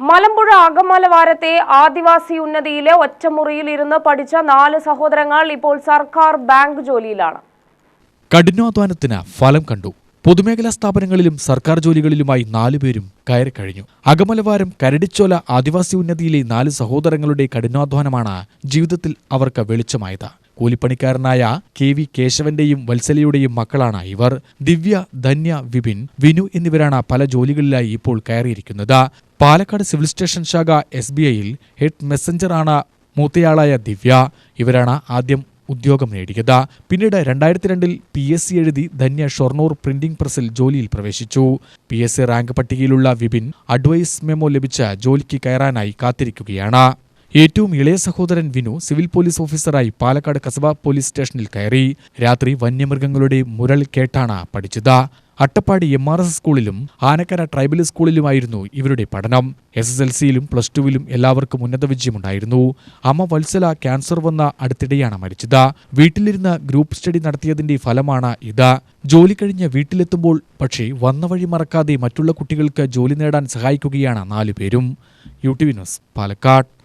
മലമ്പുഴ അകമലവാരത്തെ ആദിവാസി ഉന്നതിയിലെ ഒറ്റമുറിയിൽ ഇരുന്ന് പഠിച്ച നാല് സഹോദരങ്ങൾ ഇപ്പോൾ സർക്കാർ ബാങ്ക് ജോലിയിലാണ്. കഠിനാധ്വാനത്തിന് ഫലം കണ്ടു. പൊതുമേഖലാ സ്ഥാപനങ്ങളിലും സർക്കാർ ജോലികളിലുമായി നാലുപേരും കയറിക്കഴിഞ്ഞു അകമലവാരം കരടിച്ചോല ആദിവാസി ഉന്നതിയിലെ നാല് സഹോദരങ്ങളുടെ കഠിനാധ്വാനമാണ് ജീവിതത്തിൽ അവർക്ക് വെളിച്ചമായത്. കൂലിപ്പണിക്കാരനായ കെ വി കേശവന്റെയും വത്സലയുടെയും മക്കളാണ് ഇവർ. ദിവ്യ ധന്യ വിപിൻ വിനു എന്നിവരാണ് പല ജോലികളിലായി ഇപ്പോൾ കയറിയിരിക്കുന്നത്. പാലക്കാട് സിവിൽ സ്റ്റേഷൻ ശാഖ എസ് ബി ഐയിൽ ഹെഡ് മെസ്സഞ്ചറാണ് മൂത്തയാളായ ദിവ്യ. ഇവരാണ് ആദ്യം ഉദ്യോഗം നേടിയത്. പിന്നീട് രണ്ടായിരത്തി രണ്ടിൽ പി എസ് സി എഴുതി ധന്യ ഷൊർണൂർ പ്രിന്റിംഗ് പ്രസിൽ ജോലിയിൽ പ്രവേശിച്ചു. പി എസ് സി റാങ്ക് പട്ടികയിലുള്ള വിപിൻ അഡ്വൈസ് മെമ്മോ ലഭിച്ച ജോലിക്ക് കയറാനായി കാത്തിരിക്കുകയാണ്. ഏറ്റവും ഇളയ സഹോദരൻ വിനു സിവിൽ പോലീസ് ഓഫീസറായി പാലക്കാട് കസബ പോലീസ് സ്റ്റേഷനിൽ കയറി. രാത്രി വന്യമൃഗങ്ങളുടെ മുരൾ കേട്ടാണ് പഠിച്ചത്. അട്ടപ്പാടി എം ആർ എസ് സ്കൂളിലും ആനക്കര ട്രൈബൽ സ്കൂളിലുമായിരുന്നു ഇവരുടെ പഠനം. എസ് എസ് എൽ സിയിലും പ്ലസ് ടുവിലും എല്ലാവർക്കും ഉന്നത വിജയമുണ്ടായിരുന്നു. അമ്മ വത്സല ക്യാൻസർ വന്ന അടുത്തിടെയാണ് മരിച്ചത്. വീട്ടിലിരുന്ന് ഗ്രൂപ്പ് സ്റ്റഡി നടത്തിയതിന്റെ ഫലമാണ് ഇത്. ജോലി കഴിഞ്ഞ് വീട്ടിലെത്തുമ്പോൾ പക്ഷേ വന്ന വഴി മറക്കാതെ മറ്റുള്ള കുട്ടികൾക്ക് ജോലി നേടാൻ സഹായിക്കുകയാണ് നാലുപേരും. U T V news Palakkad.